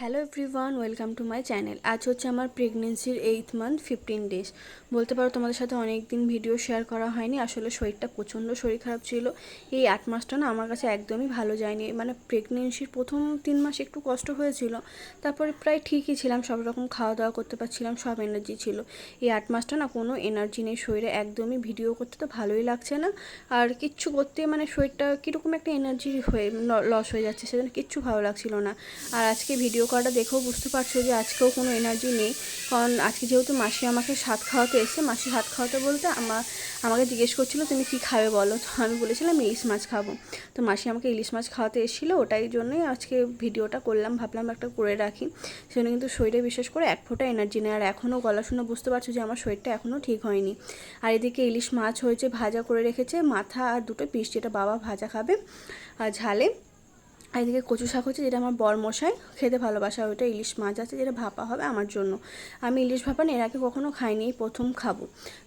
Hello everyone, welcome to my channel. আজ হচ্ছে আমার প্রেগনেন্সির এইথ মান্থ ফিফটিন ডেজ বলতে পারো তোমাদের সাথে অনেক দিন ভিডিও শেয়ার করা হয়নি। আসলে শরীরটা প্রচণ্ড শরীর খারাপ ছিল। এই আট মাসটা না আমার কাছে একদমই ভালো যায়নি। মানে প্রেগনেন্সির প্রথম তিন মাস একটু কষ্ট হয়েছিল। তারপরে প্রায় ঠিকই ছিলাম। সব রকম খাওয়া দাওয়া করতে পারছিলাম, সব এনার্জি ছিল। এই আট মাসটা না কোনো এনার্জি নেই শরীরে। একদমই ভিডিও করতে তো ভালোই লাগছে না। আর কিচ্ছু করতে মানে শরীরটা কীরকম একটা এনার্জি হয়ে লস হয়ে যাচ্ছে সেজন্য কিচ্ছু ভালো লাগছিল না। আর আজকে ভিডিও করাটা দেখেও বুঝতে পারছ যে আজকেও কোনো এনার্জি নেই। কারণ আজকে যেহেতু মাসি আমাকে সাত খাওয়াতে এসে মাসি সাত খাওয়াতে বলতে আমার আমাকে জিজ্ঞেস করছিল, তুমি কী খাবে বলো? তো আমি বলেছিলাম, ইলিশ মাছ খাব। তো মাসি আমাকে ইলিশ মাছ খাওয়াতে এসেছিল, ওটাই জন্যই আজকে ভিডিওটা করলাম, ভাবলাম একটা করে রাখি। সেজন্য কিন্তু শরীরে বিশেষ করে এক ফোঁটা এনার্জি নেই। আর এখনও গলা শুনে বুঝতে পারছ যে আমার শরীরটা এখনও ঠিক হয়নি। আর এদিকে ইলিশ মাছ হয়েছে, ভাজা করে রেখেছে, মাথা আর দুটো পিস, যেটা বাবা ভাজা খাবে, আর ঝালে। আর এদিকে কচু শাক হচ্ছে যেটা আমার বর মশাই খেতে ভালোবাসা ওইটা ইলিশ মাছ আছে যেটা ভাপা হবে আমার জন্য। আমি ইলিশ ভাপা এর আগে কখনো খাইনি, প্রথম খাব।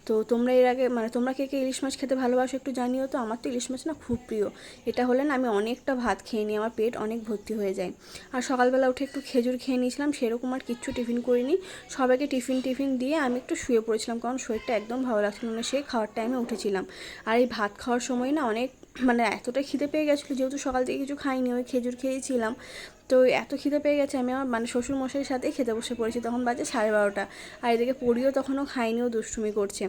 তো তোমরা এর আগে মানে তোমরা কে কে ইলিশ মাছ খেতে ভালোবাসো একটু জানিও তো, আমার তো ইলিশ মাছ না খুব প্রিয়। এটা হলে না আমি অনেকটা ভাত খেয়ে নিই, আমার পেট অনেক ভর্তি হয়ে যায়। আর সকালবেলা উঠে একটু খেজুর খেয়ে নিয়েছিলাম, সেরকম আর কিচ্ছু টিফিন করিনি। সবাইকে টিফিন টিফিন দিয়ে আমি একটু শুয়ে পড়েছিলাম, কারণ শরীরটা একদম ভালো লাগছিল না, সেই খাওয়ার টাইমে উঠেছিলাম। আর এই ভাত খাওয়ার সময় না অনেক মানে এতটা খিদে পেয়ে গেছিল, যেহেতু সকাল থেকে কিছু খাইনি, ওই খেজুর খেয়েছিলাম। তো এত খিদে পেয়ে গেছে, আমি আমার মানে শ্বশুর মশাইয়ের সাথেই খেতে বসে পড়েছি, তখন বাজে সাড়ে বারোটা। আর এদিকে পড়িও তখনও খাইনিও দুষ্টুমি করছে।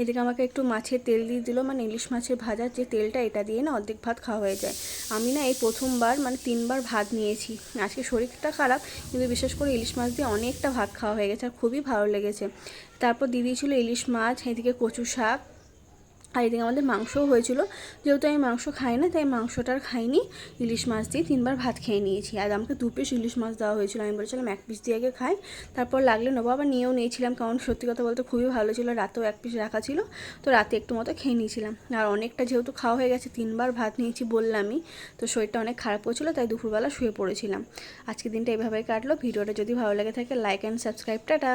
এদিকে আমাকে একটু মাছের তেল দিয়ে দিল মানে ইলিশ মাছের ভাজার যে তেলটা, এটা দিয়ে না অর্ধেক ভাত খাওয়া হয়ে যায়। আমি না এই প্রথমবার মানে তিনবার ভাত নিয়েছি। আজকে শরীরটা খারাপ, কিন্তু বিশেষ করে ইলিশ মাছ দিয়ে অনেকটা ভাত খাওয়া হয়ে গেছে, আর খুবই ভালো লেগেছে। তারপর দিদি ছিল ইলিশ মাছ, এদিকে কচু শাক আর এদিকে আমাদের মাংসও হয়েছিল। যেহেতু আমি মাংস খাই না, তাই মাংসটা আর খাইনি। ইলিশ মাছ দিয়ে তিনবার ভাত খেয়ে নিয়েছি। আর আমাকে দু পিস ইলিশ মাছ দেওয়া হয়েছিল। আমি বলেছিলাম এক পিস দিয়ে আগে খাই। তারপর লাগলে নেব। আবার নিয়েও নিয়েছিলাম। কারণ সত্যি কথা বলতে খুবই ভালো ছিল। রাতেও এক পিস রাখা ছিল। তো রাতে একটু মতো খেয়ে নিয়েছিলাম। আর অনেকটা যেহেতু খাওয়া হয়ে গেছে, তিনবার ভাত নিয়েছি বললামই। তো শরীরটা অনেক খারাপ হয়েছিলো, তাই দুপুরবেলা শুয়ে পড়েছিলাম। আজকে দিনটা এভাবেই কাটলো। ভিডিওটা যদি ভালো লেগে থাকে লাইক অ্যান্ড সাবস্ক্রাইব টাটা!